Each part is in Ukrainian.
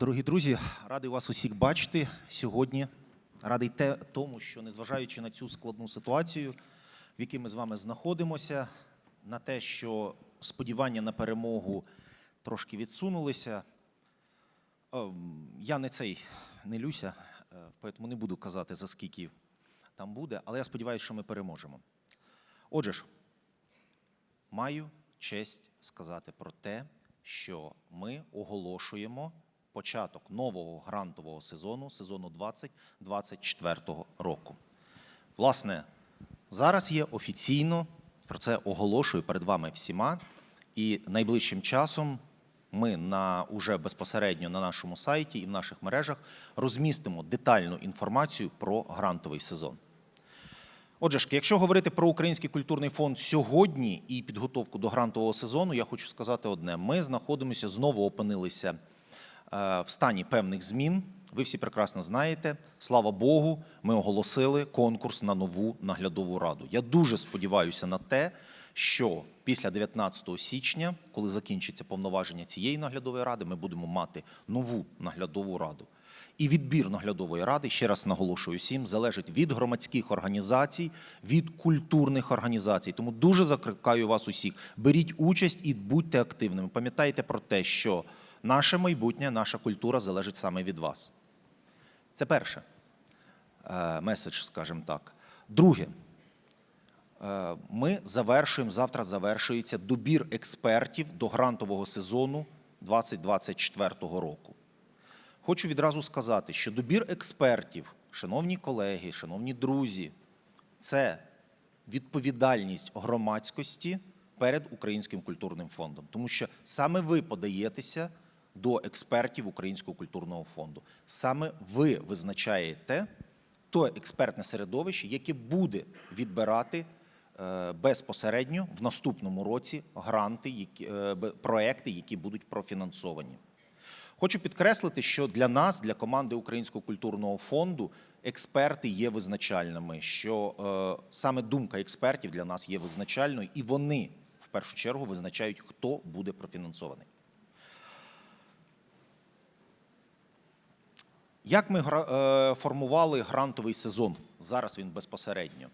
Дорогі друзі, радий вас усіх бачити сьогодні. Радий те, тому, що незважаючи на цю складну ситуацію, в якій ми з вами знаходимося, на те, що сподівання на перемогу трошки відсунулися. ем, Я не цей не люся, е, тому не буду казати, за скільки там буде, але я сподіваюся, що ми переможемо. Отже ж, маю честь сказати про те, що ми оголошуємо початок нового грантового сезону, сезону 2024 року. Власне, зараз є офіційно, про це оголошую перед вами всіма, і найближчим часом ми на уже безпосередньо на нашому сайті і в наших мережах розмістимо детальну інформацію про грантовий сезон. Отже ж, якщо говорити про Український культурний фонд сьогодні і підготовку до грантового сезону, я хочу сказати одне: ми знаходимося знову опинилися в стані певних змін. Ви всі прекрасно знаєте. Слава Богу, ми оголосили конкурс на нову наглядову раду. Я дуже сподіваюся на те, що після 19 січня, коли закінчиться повноваження цієї наглядової ради, ми будемо мати нову наглядову раду. І відбір наглядової ради, ще раз наголошую всім, залежить від громадських організацій, від культурних організацій. Тому дуже закликаю вас усіх: беріть участь і будьте активними. Пам'ятайте про те, що наше майбутнє, наша культура залежить саме від вас. Це перше е, меседж, скажімо так. Друге, е, ми завершуємо, завтра завершується добір експертів до грантового сезону 2024 року. Хочу відразу сказати, що добір експертів, шановні колеги, шановні друзі, це відповідальність громадськості перед Українським культурним фондом, тому що саме ви подаєтеся до експертів Українського культурного фонду. Саме ви визначаєте то експертне середовище, яке буде відбирати е, безпосередньо в наступному році гранти, які, е, проекти, які будуть профінансовані. Хочу підкреслити, що для нас, для команди Українського культурного фонду, експерти є визначальними, що е, саме думка експертів для нас є визначальною, і вони в першу чергу визначають, хто буде профінансований. Як ми е, формували грантовий сезон? Зараз він безпосередньо.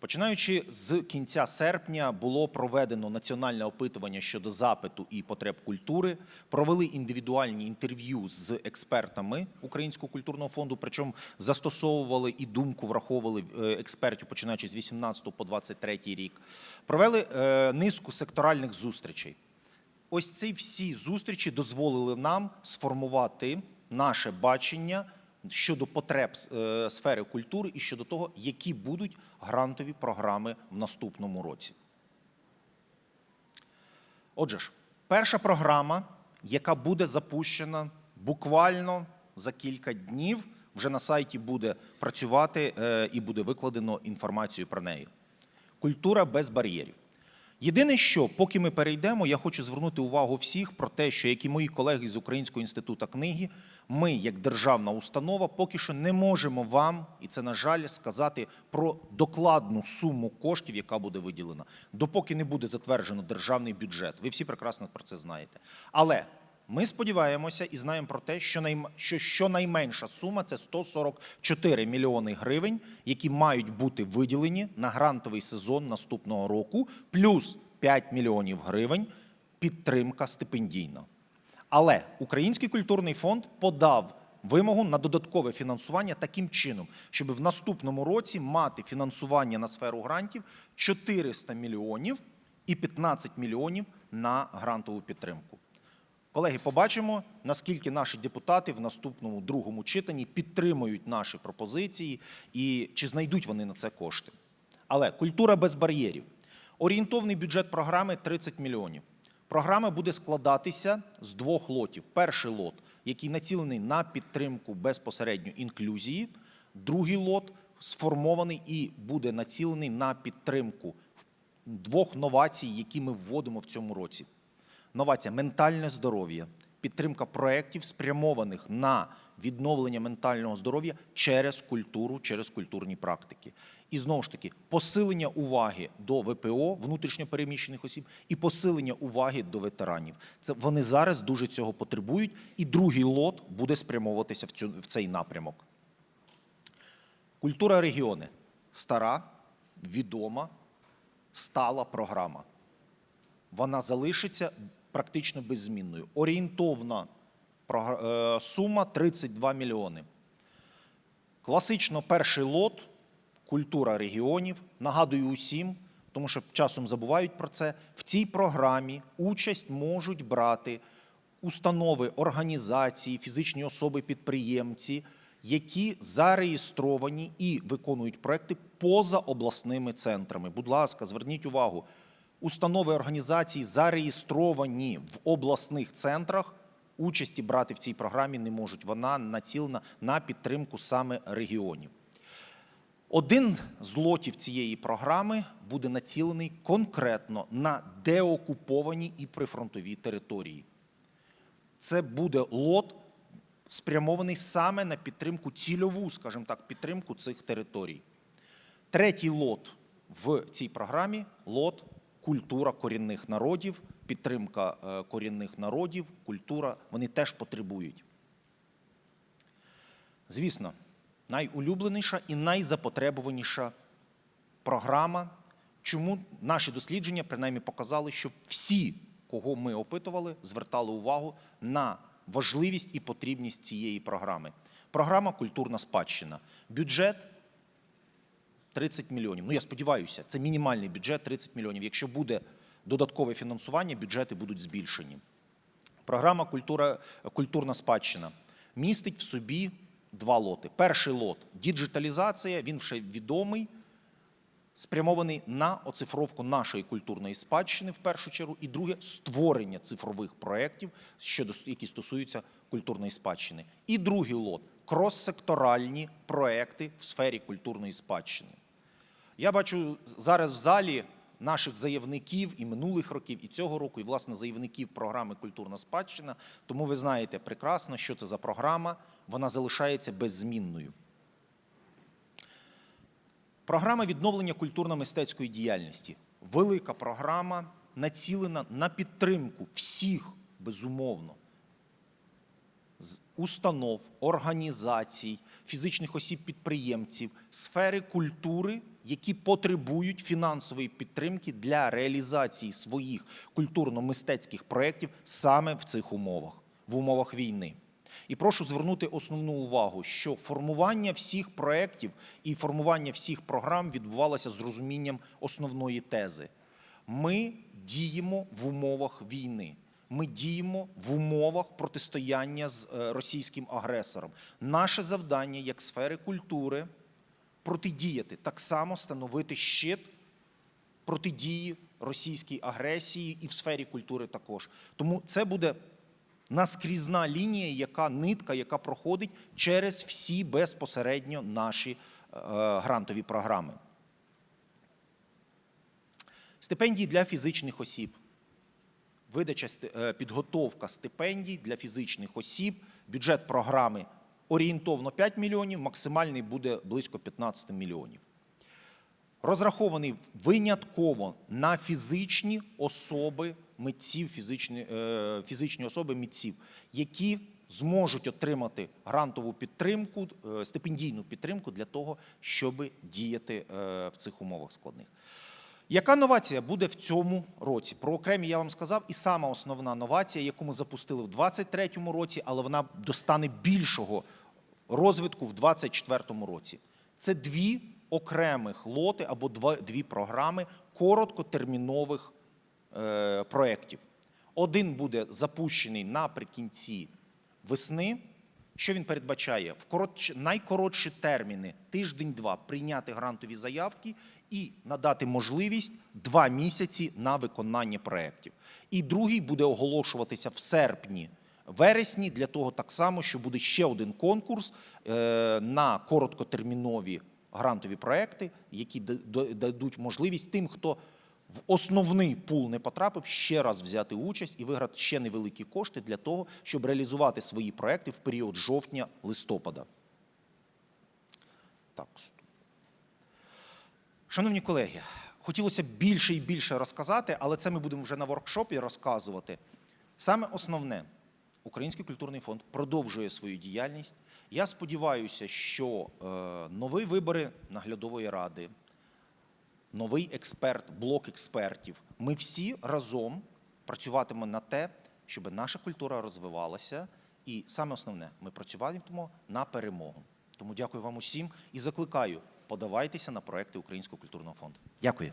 Починаючи з кінця серпня було проведено національне опитування щодо запиту і потреб культури. Провели індивідуальні інтерв'ю з експертами Українського культурного фонду. Причому застосовували і думку, враховували е, експертів, починаючи з 18 по 23 рік. Провели е, низку секторальних зустрічей. Ось ці всі зустрічі дозволили нам сформувати наше бачення щодо потреб е, сфери культури і щодо того, які будуть грантові програми в наступному році. Отже ж, перша програма, яка буде запущена буквально за кілька днів, вже на сайті буде працювати е, і буде викладено інформацію про неї. Культура без бар'єрів. Єдине, що поки ми перейдемо, я хочу звернути увагу всіх про те, що як і мої колеги з Українського інституту книги, ми, як державна установа, поки що не можемо вам, і це на жаль, сказати про докладну суму коштів, яка буде виділена, допоки не буде затверджено державний бюджет. Ви всі прекрасно про це знаєте. Але ми сподіваємося і знаємо про те, що найм- що щонайменша сума це 144 мільйони гривень, які мають бути виділені на грантовий сезон наступного року, плюс 5 мільйонів гривень підтримка стипендійна. Але Український культурний фонд подав вимогу на додаткове фінансування таким чином, щоб в наступному році мати фінансування на сферу грантів 400 мільйонів і 15 мільйонів на грантову підтримку. Колеги, побачимо, наскільки наші депутати в наступному другому читанні підтримують наші пропозиції і чи знайдуть вони на це кошти. Але культура без бар'єрів. Орієнтовний бюджет програми 30 мільйонів. Програма буде складатися з двох лотів. Перший лот, який націлений на підтримку безпосередньо інклюзії, другий лот сформований і буде націлений на підтримку двох новацій, які ми вводимо в цьому році. Новація ментальне здоров'я, підтримка проєктів, спрямованих на відновлення ментального здоров'я через культуру, через культурні практики. І знову ж таки, посилення уваги до ВПО, внутрішньопереміщених осіб, і посилення уваги до ветеранів. Це вони зараз дуже цього потребують, і другий лот буде спрямовуватися в, цю, в цей напрямок. Культура регіони стара, відома, стала програма. Вона залишиться практично беззмінною. Орієнтовна е, сума 32 мільйони. Класично перший лот культура регіонів. Нагадую усім, тому що часом забувають про це. В цій програмі участь можуть брати установи, організації, фізичні особи-підприємці, які зареєстровані і виконують проекти поза обласними центрами. Будь ласка, зверніть увагу. Установи організації зареєстровані в обласних центрах. Участі брати в цій програмі не можуть. Вона націлена на підтримку саме регіонів. Один з лотів цієї програми буде націлений конкретно на деокуповані і прифронтові території. Це буде лот, спрямований саме на підтримку цільову, скажімо так, підтримку цих територій. Третій лот в цій програмі лот культура корінних народів, підтримка е, корінних народів, культура, вони теж потребують. Звісно, найулюбленіша і найзапотребуваніша програма. Чому наші дослідження принаймні показали, що всі, кого ми опитували, звертали увагу на важливість і потрібність цієї програми. Програма Культурна спадщина. Бюджет 30 мільйонів. Ну, я сподіваюся, це мінімальний бюджет 30 мільйонів. Якщо буде додаткове фінансування, бюджети будуть збільшені. Програма Культура, Культурна спадщина містить в собі два лоти. Перший лот діджиталізація, він вже відомий, спрямований на оцифровку нашої культурної спадщини в першу чергу, і друге створення цифрових проєктів, які стосуються культурної спадщини. І другий лот кроссекторальні проекти в сфері культурної спадщини. Я бачу зараз в залі наших заявників і минулих років, і цього року, і власне заявників програми Культурна спадщина. Тому ви знаєте прекрасно, що це за програма. Вона залишається беззмінною. Програма відновлення культурно-мистецької діяльності. Велика програма націлена на підтримку всіх, безумовно, установ, організацій, фізичних осіб-підприємців, сфери культури, які потребують фінансової підтримки для реалізації своїх культурно-мистецьких проєктів саме в цих умовах, в умовах війни. І прошу звернути основну увагу, що формування всіх проєктів і формування всіх програм відбувалося з розумінням основної тези. Ми діємо в умовах війни. Ми діємо в умовах протистояння з е, російським агресором. Наше завдання як сфери культури протидіяти, так само становити щит протидії російській агресії і в сфері культури також. Тому це буде наскрізна лінія, яка нитка, яка проходить через всі безпосередньо наші е, грантові програми. Стипендії для фізичних осіб. Видача е, підготовка стипендій для фізичних осіб. Бюджет програми орієнтовно 5 мільйонів, максимальний буде близько 15 мільйонів. Розрахований винятково на фізичні особи митців, фізичні, е, фізичні особи митців, які зможуть отримати грантову підтримку, е, стипендійну підтримку для того, щоб діяти е, в цих умовах складних. Яка новація буде в цьому році? Про окремі я вам сказав, і сама основна новація, яку ми запустили в 2023 році, але вона достане більшого розвитку в 2024 році. Це дві окремих лоти або дві програми короткотермінових е, проєктів. Один буде запущений наприкінці весни. Що він передбачає? В коротші, найкоротші терміни тиждень-два прийняти грантові заявки і надати можливість два місяці на виконання проєктів. І другий буде оголошуватися в серпні. Вересні для того так само, що буде ще один конкурс е, на короткотермінові грантові проекти, які да- да- дадуть можливість тим, хто в основний пул не потрапив, ще раз взяти участь і виграти ще невеликі кошти для того, щоб реалізувати свої проекти в період жовтня-листопада. Так. Шановні колеги, хотілося б більше і більше розказати, але це ми будемо вже на воркшопі розказувати. Саме основне, Український культурний фонд продовжує свою діяльність. Я сподіваюся, що е, нові вибори наглядової ради, новий експерт, блок експертів. Ми всі разом працюватимемо на те, щоб наша культура розвивалася. І саме основне, ми працюватимемо на перемогу. Тому дякую вам усім і закликаю, подавайтеся на проекти Українського культурного фонду. Дякую.